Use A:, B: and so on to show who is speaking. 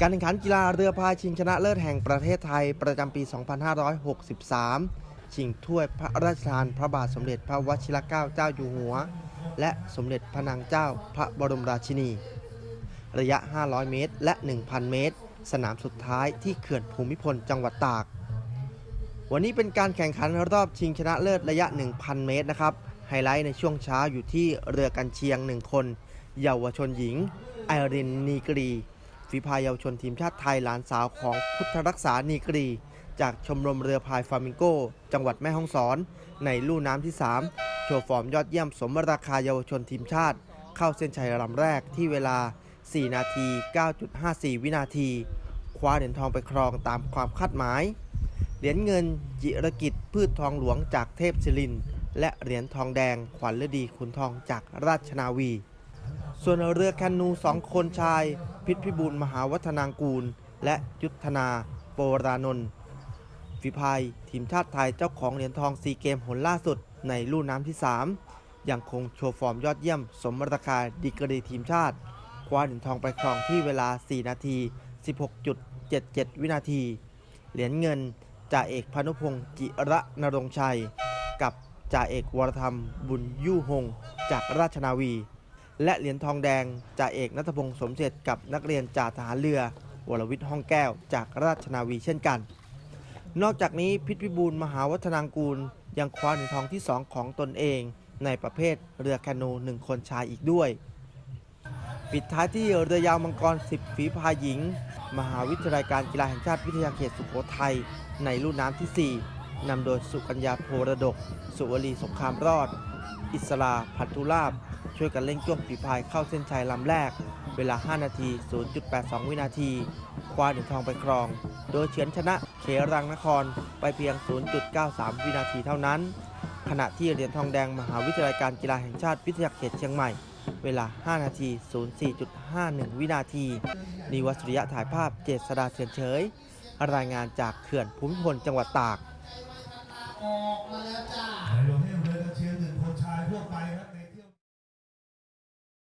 A: การแข่งขันกีฬาเรือพายชิงชนะเลิศแห่งประเทศไทยประจำปี 2563 ชิงถ้วยพระราชทานพระบาทสมเด็จพระวชิรเกล้าเจ้าอยู่หัว และสมเด็จพระนางเจ้าพระบรมราชินี ระยะ 500 เมตร และ 1,000 เมตร สนามสุดท้ายที่เขื่อนภูมิพลจังหวัดตาก วันนี้เป็นการแข่งขันรอบชิงชนะเลิศระยะ 1,000 เมตรนะครับ ไฮไลท์ในช่วงเช้าอยู่ที่เรือกันเชียง 1 คน เยาวชนหญิงไอรินนีกรี ฝีพายเยาวชนทีมชาติไทยหลานสาวของพุทธรักษานีกรี จากชมรมเรือพายฟลามิงโก จังหวัดแม่ฮ่องสอน ในลู่น้ำที่ 3 โชว์ฟอร์มยอดเยี่ยมสมราคาเยาวชนทีมชาติ เข้าเส้นชัยลำแรกที่เวลา 4 นาที 9.54 วินาที คว้าเหรียญทองไปครองตามความคาดหมาย เหรียญเงินจิรกิจพืชทองหลวงจากเทพศิรินและเหรียญทองแดงขวัญฤดีขุนทองจากราชนาวี ส่วนเรือแคนูสองคนชาย พิษพิบูลมหาวัฒนางกูล และยุทธนาโปรานนท์ฝีพายทีมชาติไทยเจ้าของเหรียญทองซีเกมหนล่าสุดในลู่น้ำที่ 3 ยังคงโชว์ฟอร์มยอดเยี่ยม สมราคาดีกรีทีมชาติ คว้าเหรียญทองไปครองที่เวลา 4 นาที 16.77 วินาที เหรียญเงินจ่าเอกพานุพงศ์จิระนรงชัย กับจ่าเอกวรธรรมบุญยู่หง จากราชนาวี และเหรียญทองแดงจ่าเอกนัทพงศ์สมเสร็จกับนักเรียนจ่าทหารเรือ วรวิทย์ห้องแก้วจากราชนาวีเช่นกัน นอกจากนี้พิษพิบูลมหาวัฒนางกูล ยังคว้าเหรียญทองที่ 2 ของตนเอง ในประเภทเรือแคนูหนึ่งคนชายอีกด้วย ปิดท้ายที่เรือยาวมังกร 10 ฝีพายหญิง มหาวิทยาลัยการกีฬาแห่งชาติวิทยาเขตสุโขทัยในลุ่นน้ำที่ 4นำโดยสุกัญญาโพระดก สุวลีสงครามรอด อิสราพันธุลาบ ช่วยกันเร่งจ้วงฝีพายเข้าเส้นชัยลำแรก เวลา 5 นาที 0.82 วินาที คว้าเหรียญทองไปครอง โดยเฉือนชนะเขรังนครไปเพียง 0.93 วินาทีเท่านั้น ขณะที่เหรียญทองแดงมหาวิทยาลัยการกีฬาแห่งชาติวิทยาเขตเชียงใหม่ เวลา 5 นาที 04.51 วินาที นิวัตสุริยะถ่ายภาพเจษดาเฉือนเฉย รายงานจากเขื่อนภูมิพลจังหวัดตาก
B: ออกมาแล้วจ้า